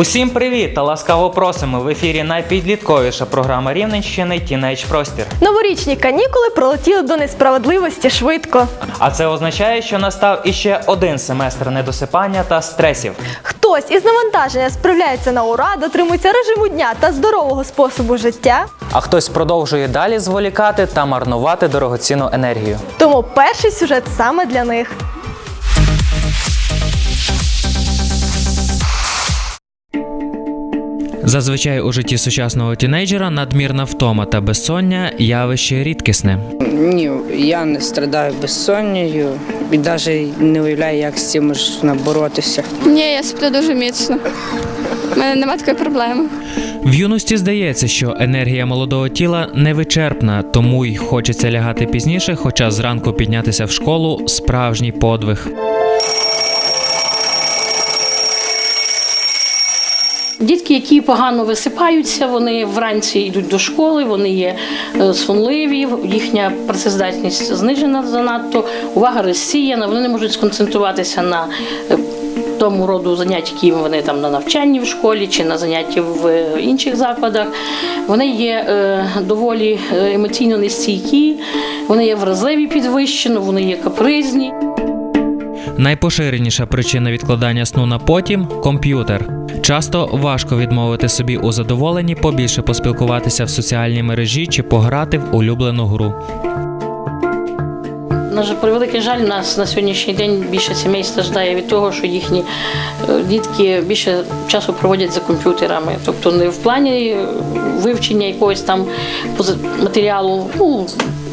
Усім привіт та ласкаво просимо в ефірі найпідлітковіша програма Рівненщини Тінейдж Простір. Новорічні канікули пролетіли до несправедливості швидко. А це означає, що настав іще один семестр недосипання та стресів. Хтось із навантаження справляється на ура, дотримується режиму дня та здорового способу життя. А хтось продовжує далі зволікати та марнувати дорогоцінну енергію. Тому перший сюжет саме для них. Зазвичай у житті сучасного тінейджера надмірна втома та безсоння явище рідкісне. Ні, я не страдаю безсоннею і навіть не уявляю, як з цим можна боротися. Ні, я сплю дуже міцно. У мене немає такої проблеми. В юності здається, що енергія молодого тіла невичерпна, тому й хочеться лягати пізніше, хоча зранку піднятися в школу справжній подвиг. Дітки, які погано висипаються, вони вранці йдуть до школи, вони є е, сонливі, їхня працездатність знижена занадто, увага розсіяна, вони не можуть сконцентруватися на е, тому роду занять, які вони там на навчанні в школі чи на занятті в е, інших закладах. Вони є доволі емоційно нестійкі, вони є вразливі підвищено, вони є капризні. Найпоширеніша причина відкладання сну на потім комп'ютер. Часто важко відмовити собі у задоволенні побільше поспілкуватися в соціальній мережі чи пограти в улюблену гру. На превеликий жаль, нас на сьогоднішній день більше сімей страждає від того, що їхні е, дітки більше часу проводять за комп'ютерами. Тобто не в плані е, вивчення якогось там матеріалу, ну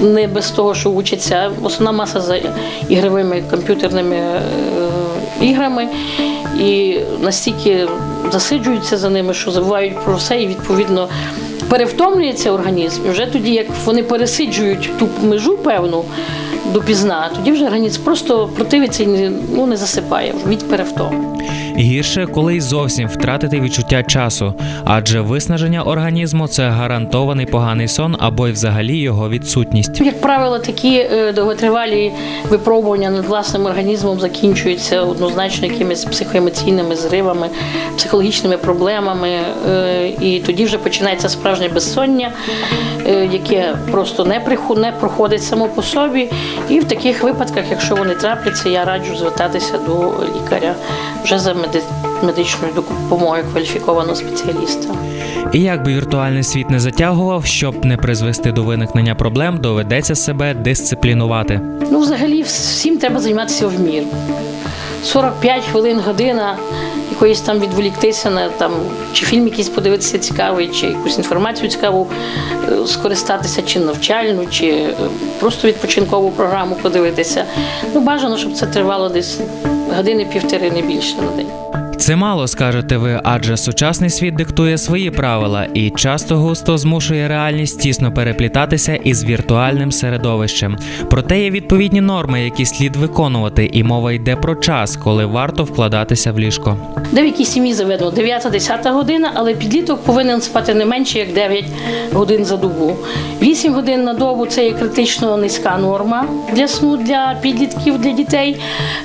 не без того, що учаться. Основна маса за ігровими комп'ютерними е, іграми і настільки засиджуються за ними, що забувають про все і відповідно. Перевтомлюється організм, і вже тоді, як вони пересиджують ту межу певну допізна, тоді вже організм просто противиться і не, ну, не засипає від перевтоми. Гірше, коли й зовсім втратити відчуття часу, адже виснаження організму це гарантований поганий сон або й взагалі його відсутність. Як правило, такі е, довготривалі випробування над власним організмом закінчуються однозначно якимись психоемоційними зривами, психологічними проблемами, е, і тоді вже починається справжнє безсоння, е, яке просто не не проходить само по собі. І в таких випадках, якщо вони трапляться, я раджу звертатися до лікаря вже за меди- медичною допомогою кваліфікованого спеціаліста. І як би віртуальний світ не затягував, щоб не призвести до виникнення проблем, доведеться себе дисциплінувати. Ну, взагалі, всім треба займатися в міру. 45 хвилин, година якоїсь там відволіктися на там, чи фільм якийсь подивитися цікавий, чи якусь інформацію цікаву е, скористатися, чи навчальну, чи е, просто відпочинкову програму подивитися. Ну, бажано, щоб це тривало десь години-півтори, не більше на день. Це мало скажете ви, адже сучасний світ диктує свої правила і часто густо змушує реальність тісно переплітатися із віртуальним середовищем. Проте є відповідні норми, які слід виконувати, і мова йде про час, коли варто вкладатися в ліжко. Де в якій сім'ї заведено 9-10 година, але підліток повинен спати не менше як 9 годин за добу. 8 годин на добу це є критично низька норма для сну для підлітків, для дітей.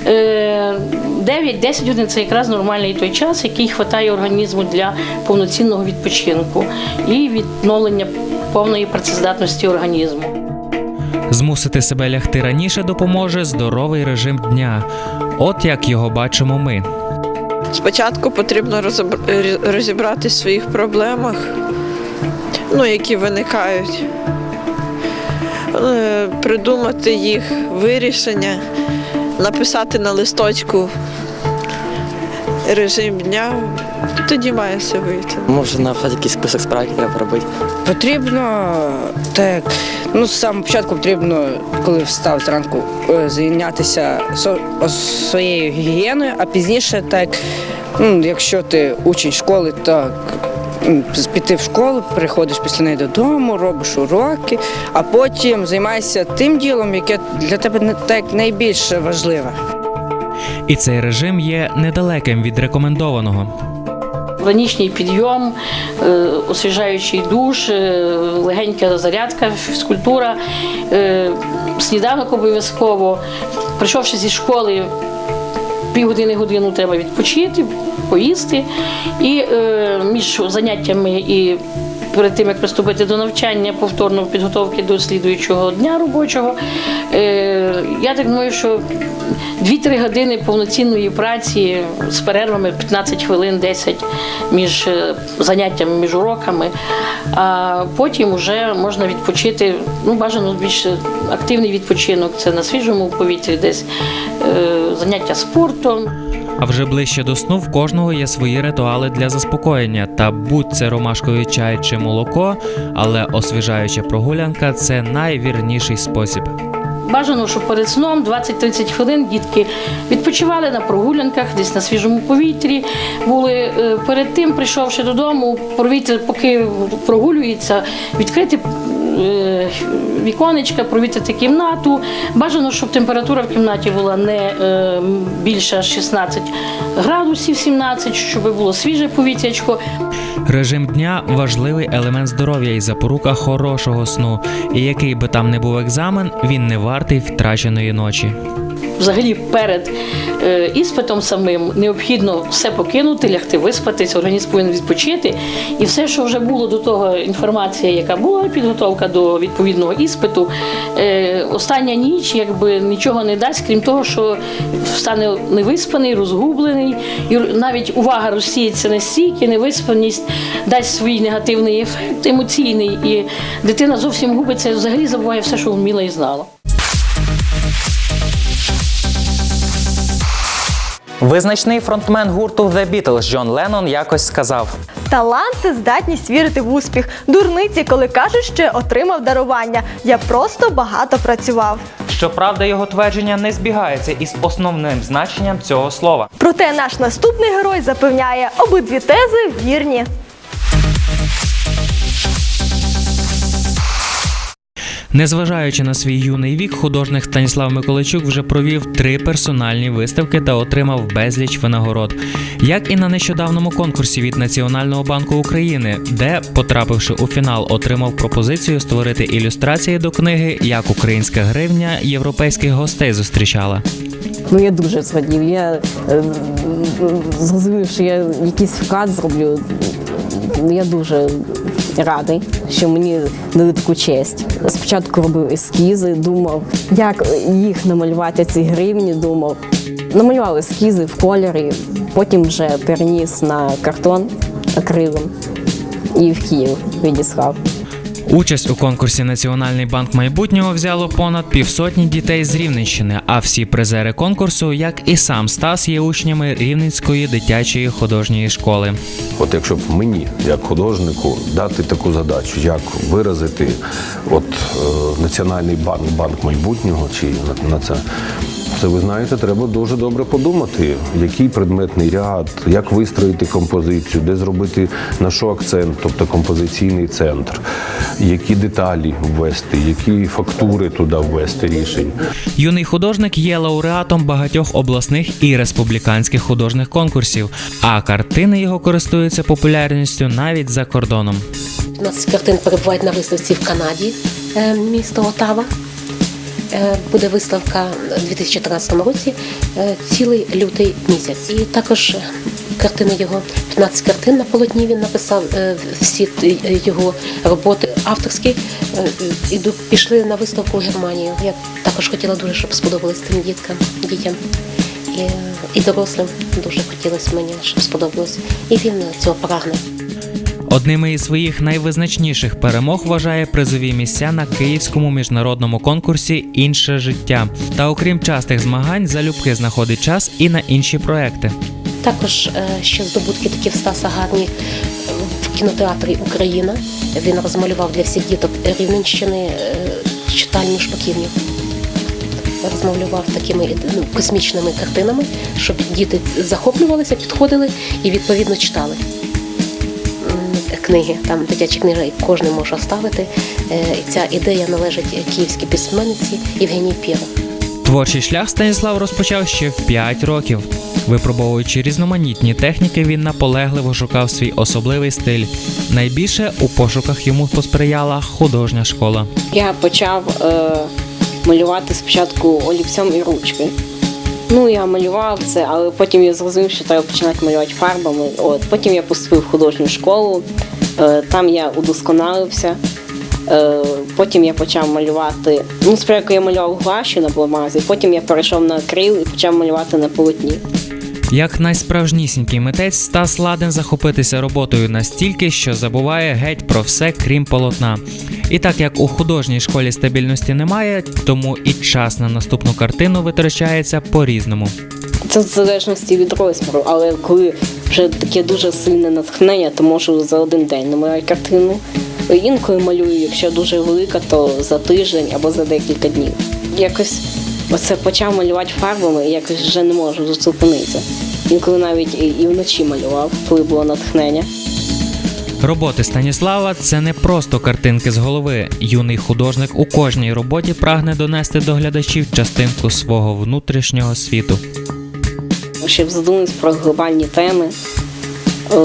Е, 9-10 годин це якраз нормальний той час, який вистачає організму для повноцінного відпочинку і відновлення повної працездатності організму. Змусити себе лягти раніше допоможе здоровий режим дня. От як його бачимо ми. Спочатку потрібно розібр- розібратись в своїх проблемах, ну, які виникають, Е, придумати їх вирішення, написати на листочку режим дня, тоді має все вийти. Може написати якийсь список справ, які треба робити. Потрібно так, ну з самого початку потрібно, коли встав зранку, е, зайнятися со- своєю гігієною, а пізніше так, ну, якщо ти учень школи, так. Піти в школу, приходиш після неї додому, робиш уроки, а потім займаєшся тим ділом, яке для тебе не так найбільш важливе. І цей режим є недалеким від рекомендованого. Ранішній підйом, е, освіжаючий душ, е, легенька зарядка, фізкультура, е, сніданок обов'язково. Прийшовши зі школи, півгодини годину треба відпочити, поїсти. І між заняттями і перед тим, як приступити до навчання, повторно підготовки до слідуючого дня робочого, е, я так думаю, що 2-3 години повноцінної праці з перервами 15 хвилин, 10 між е, заняттями, між уроками. А потім вже можна відпочити, ну бажано більш активний відпочинок. Це на свіжому повітрі, десь е, заняття спортом. А вже ближче до сну в кожного є свої ритуали для заспокоєння. Та будь це ромашковий чай чи молоко, але освіжаюча прогулянка це найвірніший спосіб. Бажано, щоб перед сном 20-30 хвилин дітки відпочивали на прогулянках, десь на свіжому повітрі. Були е, перед тим, прийшовши додому, провітря, поки прогулюється, відкрити віконечка, провітрити кімнату. Бажано, щоб температура в кімнаті була не більша більше 16 градусів, 17, щоб було свіже повітрячко. Режим дня важливий елемент здоров'я і запорука хорошого сну. І який би там не був екзамен, він не вартий втраченої ночі. Взагалі перед е, іспитом самим необхідно все покинути, лягти виспатись, організм повинен відпочити. І все, що вже було до того, інформація, яка була, підготовка до відповідного іспиту, е, остання ніч якби нічого не дасть, крім того, що стане невиспаний, розгублений, і навіть увага розсіється настільки, невиспаність дасть свій негативний ефект емоційний, і дитина зовсім губиться, взагалі забуває все, що вміла і знала. Визначний фронтмен гурту The Beatles Джон Леннон якось сказав: Талант це здатність вірити в успіх. Дурниці, коли кажуть, що отримав дарування. Я просто багато працював. Щоправда, його твердження не збігається із основним значенням цього слова. Проте наш наступний герой запевняє, обидві тези вірні. Незважаючи на свій юний вік, художник Станіслав Миколайчук вже провів три персональні виставки та отримав безліч винагород, як і на нещодавному конкурсі від Національного банку України, де, потрапивши у фінал, отримав пропозицію створити ілюстрації до книги Як українська гривня європейських гостей зустрічала. Ну я дуже зрадів. Я е, зрозумів, що я якийсь вклад зроблю. Я дуже радий, що мені дали таку честь. Спочатку робив ескізи, думав, як їх намалювати ці гривні, думав. Намалював ескізи в кольорі, потім вже переніс на картон акрилом і в Київ відіслав. Участь у конкурсі Національний банк майбутнього взяло понад півсотні дітей з Рівненщини, а всі призери конкурсу, як і сам Стас, є учнями Рівненської дитячої художньої школи. От якщо б мені, як художнику, дати таку задачу, як виразити от, е, Національний банк, банк майбутнього, чи на, це, це ви знаєте, треба дуже добре подумати, який предметний ряд, як вистроїти композицію, де зробити на що акцент, тобто композиційний центр, які деталі ввести, які фактури туди ввести рішень. Юний художник є лауреатом багатьох обласних і республіканських художніх конкурсів, а картини його користуються популярністю навіть за кордоном. 15 картин перебувають на виставці в Канаді, е, місто Отава. Е, Буде виставка у 2013 році, е, цілий лютий місяць. І також картини його, 15 картин на полотні він написав, е, всі його роботи авторські іду, пішли на виставку в Германію. Я також хотіла дуже, щоб сподобалось тим діткам, дітям. І, і дорослим дуже хотілося мені, щоб сподобалось. І він цього прагне. Одними із своїх найвизначніших перемог вважає призові місця на київському міжнародному конкурсі Інше життя. Та окрім частих змагань, залюбки знаходить час і на інші проекти. Також е, ще здобутки такі в Стаса гарні е, в кінотеатрі Україна. Він розмалював для всіх діток Рівненщини е, читальню шпаківню. Розмалював такими ну, космічними картинами, щоб діти захоплювалися, підходили і відповідно читали книги. Там дитячі книги кожен може оставити. Е, ця ідея належить київській письменниці Євгенії Пєро. Творчий шлях Станіслав розпочав ще в 5 років. Випробовуючи різноманітні техніки, він наполегливо шукав свій особливий стиль. Найбільше у пошуках йому посприяла художня школа. Я почав е, малювати спочатку олівцем і ручки. Ну, я малював це, але потім я зрозумів, що треба починати малювати фарбами. От, потім я поступив в художню школу, е, там я удосконалився. Е, потім я почав малювати. Ну, спочатку я малював гуаші на бумазі, потім я перейшов на акрил і почав малювати на полотні. Як найсправжнісінький митець, Стас ладен захопитися роботою настільки, що забуває геть про все, крім полотна. І так як у художній школі стабільності немає, тому і час на наступну картину витрачається по-різному. Це в залежності від розміру, але коли вже таке дуже сильне натхнення, то можу за один день намалювати картину. Інколи малюю, якщо дуже велика, то за тиждень або за декілька днів. Якось оце почав малювати фарбами, якось вже не можу зупинитися. Інколи навіть і і вночі малював, коли було натхнення. Роботи Станіслава це не просто картинки з голови. Юний художник у кожній роботі прагне донести до глядачів частинку свого внутрішнього світу. щоб задуматися про глобальні теми. Е,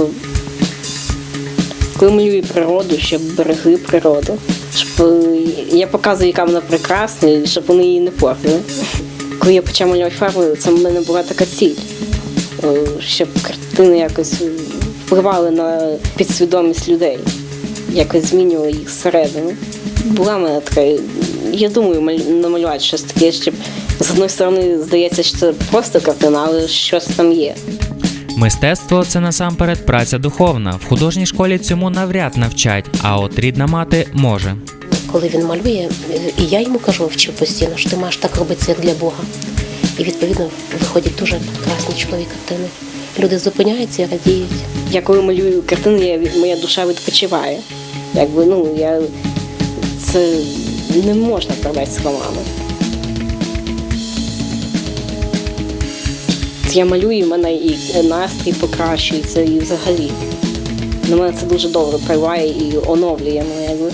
Коли малюю природу, щоб берегли природу, щоб е, я показую, яка вона прекрасна, і щоб вони її не портили. Коли я почав малювати фарбою, це в мене була така ціль, е, щоб картини якось впливали на підсвідомість людей, якось змінювали їх зсередини. Була в мене така, я думаю, намалювати щось таке, щоб з одної сторони здається, що це просто картина, але щось там є. Мистецтво це насамперед праця духовна. В художній школі цьому навряд навчать, а от рідна мати може. Коли він малює, і я йому кажу, вчив постійно, що ти маєш так робити, як для Бога. І відповідно виходять дуже прекрасні чудові картини. Люди зупиняються і радіють. Я коли малюю картини, я, від- моя душа відпочиває. Якби, ну, я, це не можна передати словами. Я малюю, і в мене і настрій покращується, і взагалі. На мене це дуже добре впливає і оновлює мене. Якби.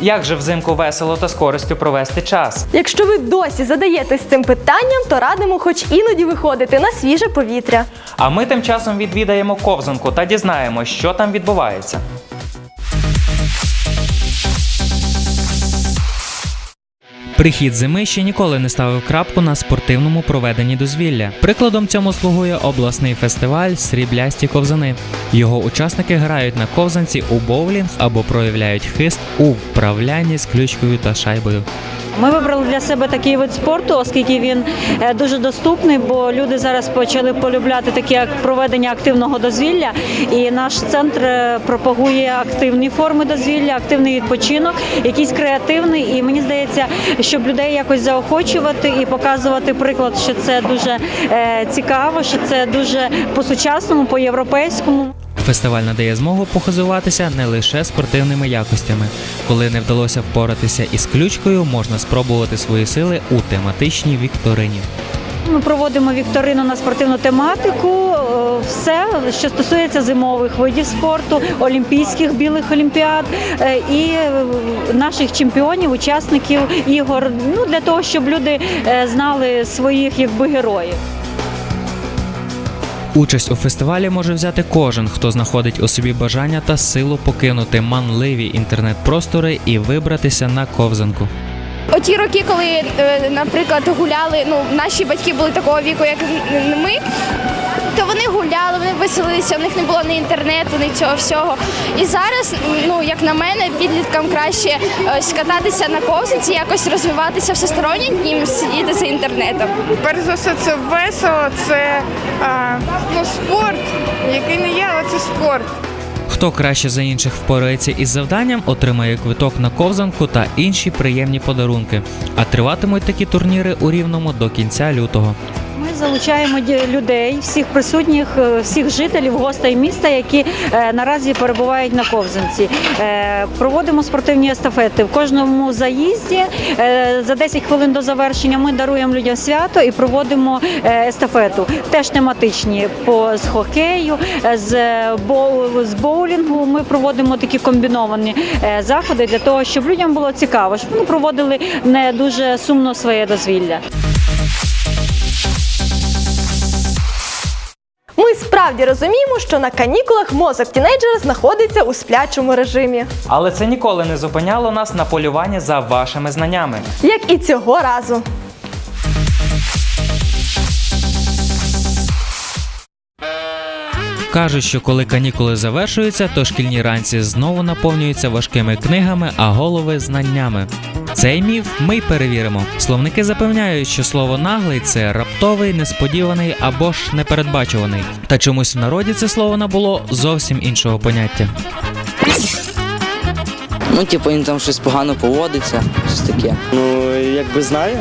Як же взимку весело та з користю провести час? Якщо ви досі задаєтесь цим питанням, то радимо хоч іноді виходити на свіже повітря. А ми тим часом відвідаємо ковзанку та дізнаємось, що там відбувається. Прихід зими ще ніколи не ставив крапку на спортивному проведенні дозвілля. Прикладом цьому слугує обласний фестиваль Сріблясті ковзани. Його учасники грають на ковзанці у боулінг або проявляють хист у вправлянні з ключкою та шайбою. Ми вибрали для себе такий вид спорту, оскільки він е, дуже доступний, бо люди зараз почали полюбляти таке як проведення активного дозвілля. І наш центр е, пропагує активні форми дозвілля, активний відпочинок, якийсь креативний. І мені здається, щоб людей якось заохочувати і показувати приклад, що це дуже е, цікаво, що це дуже по-сучасному, по-європейському. Фестиваль надає змогу похизуватися не лише спортивними якостями. Коли не вдалося впоратися із ключкою, можна спробувати свої сили у тематичній вікторині. Ми проводимо вікторину на спортивну тематику. е, Все, що стосується зимових видів спорту, олімпійських білих олімпіад е, і е, наших чемпіонів, учасників ігор. Ну для того, щоб люди знали своїх якби героїв. Участь у фестивалі може взяти кожен, хто знаходить у собі бажання та силу покинути манливі інтернет-простори і вибратися на ковзанку. Оті роки, коли, е, наприклад, гуляли, ну, наші батьки були такого віку, як ми, то вони гуляли, вони веселилися, у них не було ні інтернету, ні цього всього. І зараз, ну, як на мене, підліткам краще ось, кататися на ковзанці, якось розвиватися всесторонньо, ніж сидіти за інтернетом. Перш за все, це весело, це а, ну, спорт, який не є, але це спорт. Хто краще за інших впорається із завданням, отримає квиток на ковзанку та інші приємні подарунки. А триватимуть такі турніри у рівному до кінця лютого. Залучаємо людей, всіх присутніх, е, всіх жителів, гостей міста, які е, наразі перебувають на ковзанці. Е, Проводимо спортивні естафети. В кожному заїзді за 10 хвилин до завершення ми даруємо людям свято і проводимо естафету. Теж тематичні з хокею, з боу- з боулінгу. Ми проводимо такі комбіновані заходи для того, щоб людям було цікаво, щоб вони проводили не дуже сумно своє дозвілля. Справді розуміємо, що на канікулах мозок тінейджера знаходиться у сплячому режимі, Але це ніколи не зупиняло нас на полюванні за вашими знаннями. як і цього разу. Кажуть, що коли канікули завершуються, то шкільні ранці знову наповнюються важкими книгами, а голови знаннями. Цей міф ми й перевіримо. Словники запевняють, що слово наглий це раптовий, несподіваний або ж непередбачуваний. Та чомусь в народі це слово набуло зовсім іншого поняття. Ну, типу, він там щось погано поводиться, щось таке. Ну, якби знаю.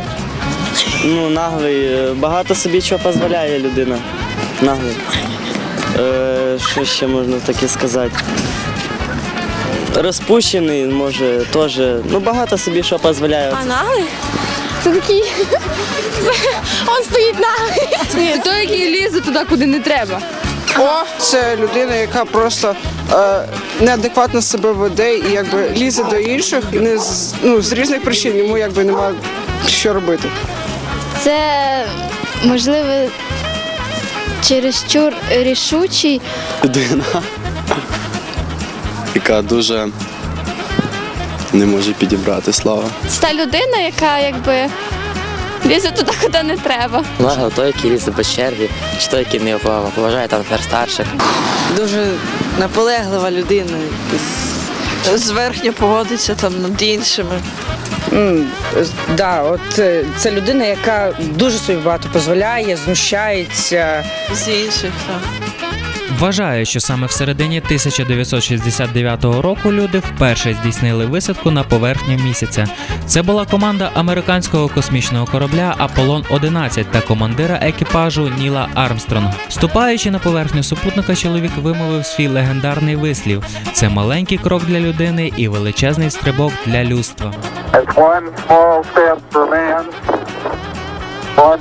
Ну, наглий, багато собі чого дозволяє людина. Наглий. Е, що ще можна таке сказати? Розпущений, може, теж. Ну, багато собі що дозволяє. наглий? Це такий. Он стоїть наглий. Ні, той, який лізе туди, куди не треба. О, це людина, яка просто е, неадекватно себе веде і якби лізе до інших, і не з, ну, з різних причин йому якби немає що робити. Це можливо чересчур рішучий. Людина, яка дуже не може підібрати слова. Це та людина, яка якби лізе туди, куди не треба. Нагло той, який лізе без черги, чи той, який не поважає там тепер старших. Дуже наполеглива людина. Зверхньо поводиться там над іншими. Да, от е, це людина, яка дуже собі багато дозволяє, знущається. З інших. Так. Вважаю, що саме в середині 1969 року люди вперше здійснили висадку на поверхню місяця. Це була команда американського космічного корабля Аполлон 11 та командира екіпажу Ніла Армстронга. Ступаючи на поверхню супутника, чоловік вимовив свій легендарний вислів: це маленький крок для людини і величезний стрибок для людства. One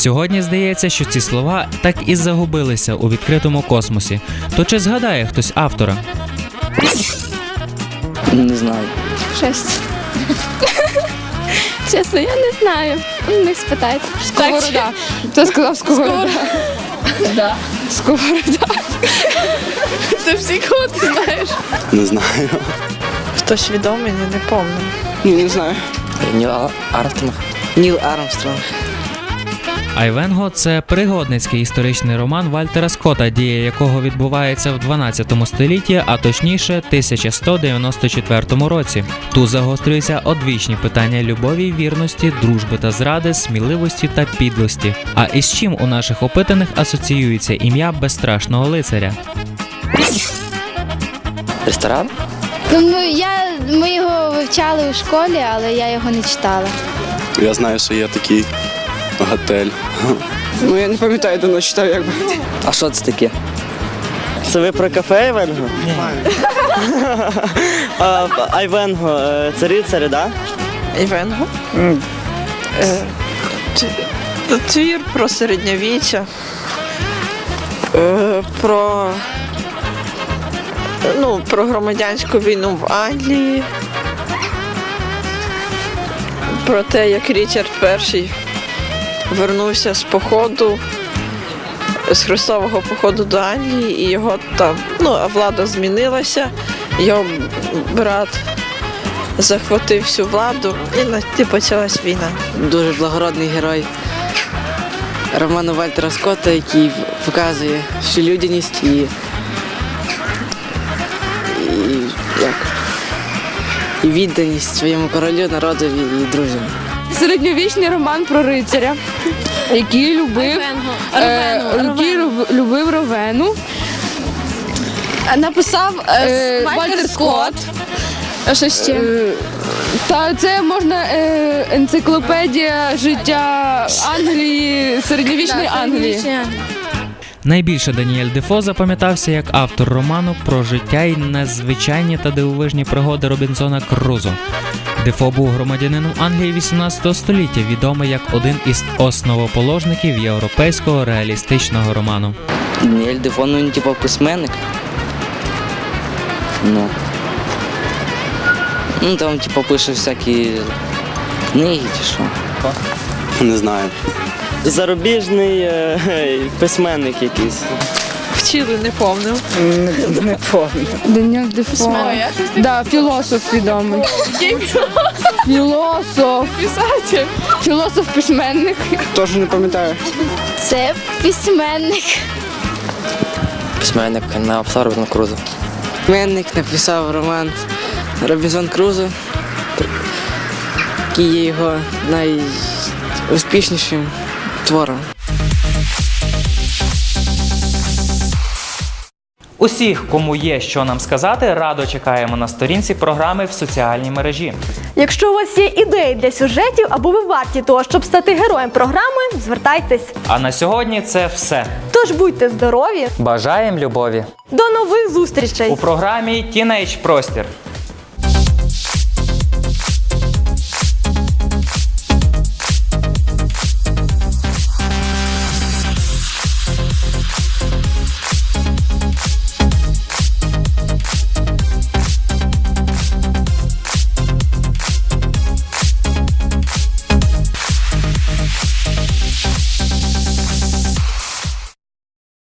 Сьогодні здається, що ці слова так і загубилися у відкритому космосі. То чи згадає хтось автора? Не знаю. Щось. Чесно, я не знаю. У них спитайте. Сковорода. Хто сказав сковорода? Да. Сковорода. Це всі кого ти знаєш. Не знаю. Хтось відомий, не, не пам'ятаю. Ні, не знаю. Ніл Армстронг. Ніл Армстронг. Айвенго це пригодницький історичний роман Вальтера Скотта, дія якого відбувається в 12 столітті, а точніше 1194 році. Тут загострюються одвічні питання любові, вірності, дружби та зради, сміливості та підлості. А із чим у наших опитаних асоціюється ім'я безстрашного лицаря? Ресторан? Ну, я, ми його вивчали у школі, але я його не читала. Я знаю, що є такий готель. Ну я не пам'ятаю, давно читав якби. А що це таке? Це ви про кафе Айвенго? Ні. а, Айвенго, е, це рицарі, так? Да? Івенго. Е, т- Твір про середньовіччя. Е, Про, ну, про громадянську війну в Англії. Про те, як Річард І вернувся з походу, з Христового походу до Англії, і його там, ну, а влада змінилася, його брат захватив всю владу і почалась війна. Дуже благородний герой роману Вальтера Скотта, який показує всю людяність і, і, як, і відданість своєму королю, народові і друзям. Середньовічний роман про рицаря, який любив, е, який любив Ровену. Написав е, Вальтер Скотт. А що ще? Та це можна е, енциклопедія життя Англії, середньовічної Англії. Найбільше Даніель Дефо запам'ятався як автор роману про життя і незвичайні та дивовижні пригоди Робінзона Крузо. Дефо був громадянином Англії 18 століття, відомий як один із основоположників європейського реалістичного роману. Ніель Дефо, ну він типу письменник. Ну. Ну там типу пише всякі книги чи що. Не знаю. Зарубіжний е, письменник якийсь. Вчили, не помню. Не, не помню. Даніель Дефо. Да, філософ відомий. Філософ. Писатель. Філософ письменник. Теж не пам'ятаю. Це письменник. Письменник на Робінзон Крузо. Письменник написав роман Робінзон Крузо, який є його найуспішнішим твором. Усіх, кому є що нам сказати, радо чекаємо на сторінці програми в соціальній мережі. Якщо у вас є ідеї для сюжетів або ви варті того, щоб стати героєм програми, звертайтесь. А на сьогодні це все. Тож будьте здорові, Бажаємо любові до нових зустрічей! у програмі Тінейдж Простір.